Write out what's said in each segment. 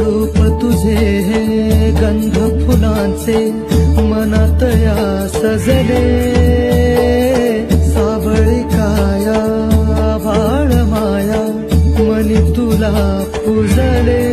रूप तुझे गंध फुलांचे मनातया सजले। साबळी काया बाळ माया मनी तुला पुजले।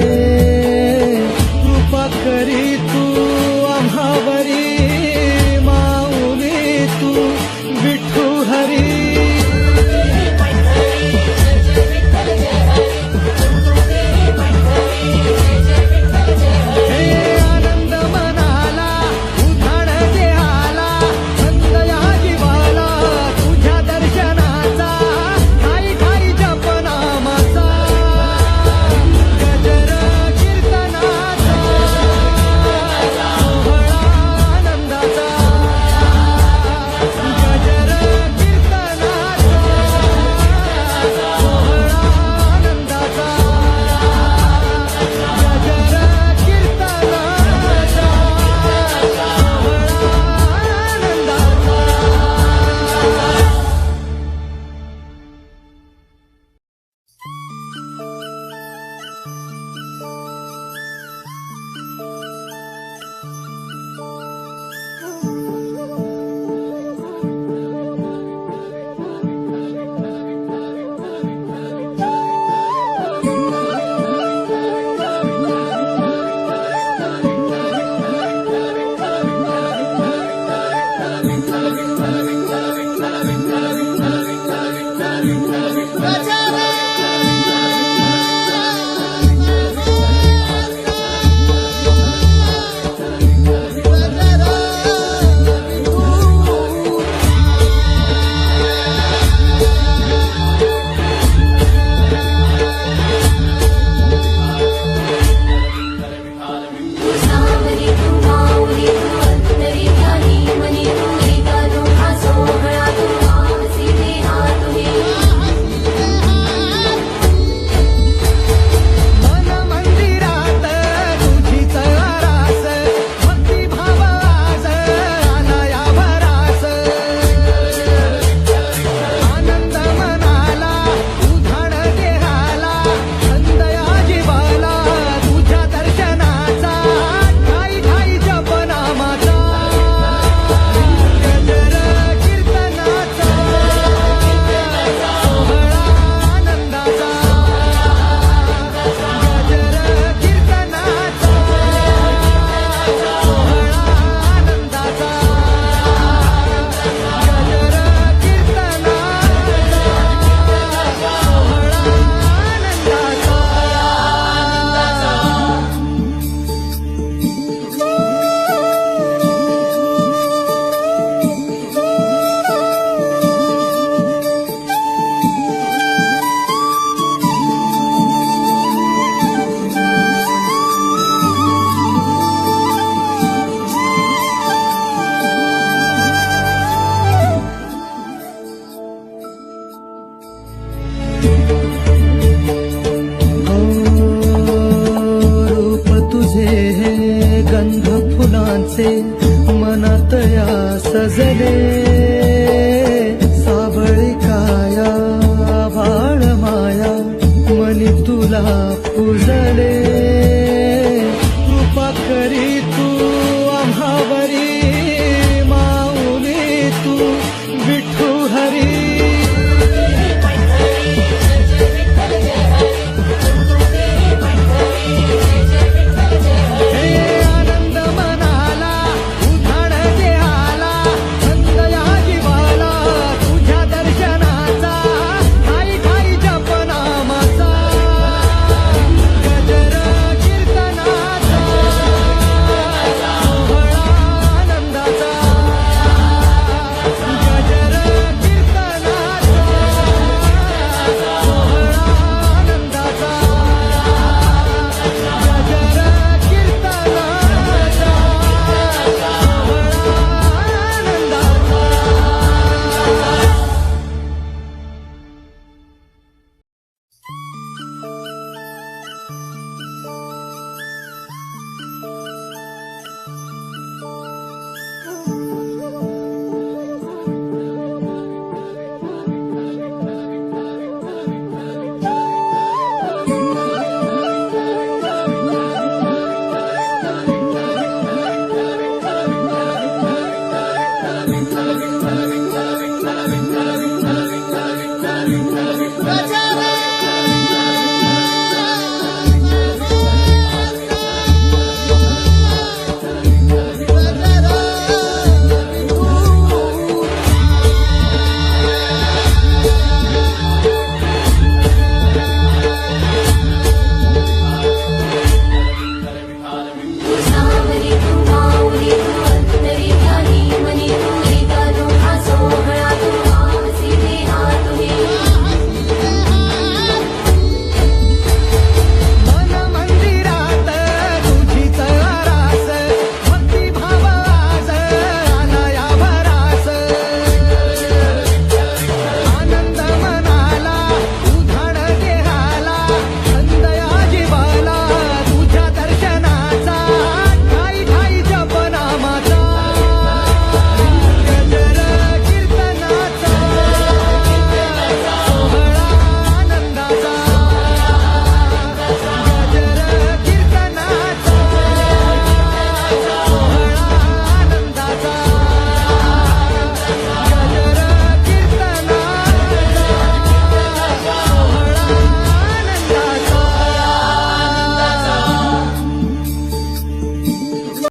मनात या सजले. साबळी काया भाळ माया मनी तुला पुजले. कृपा करीत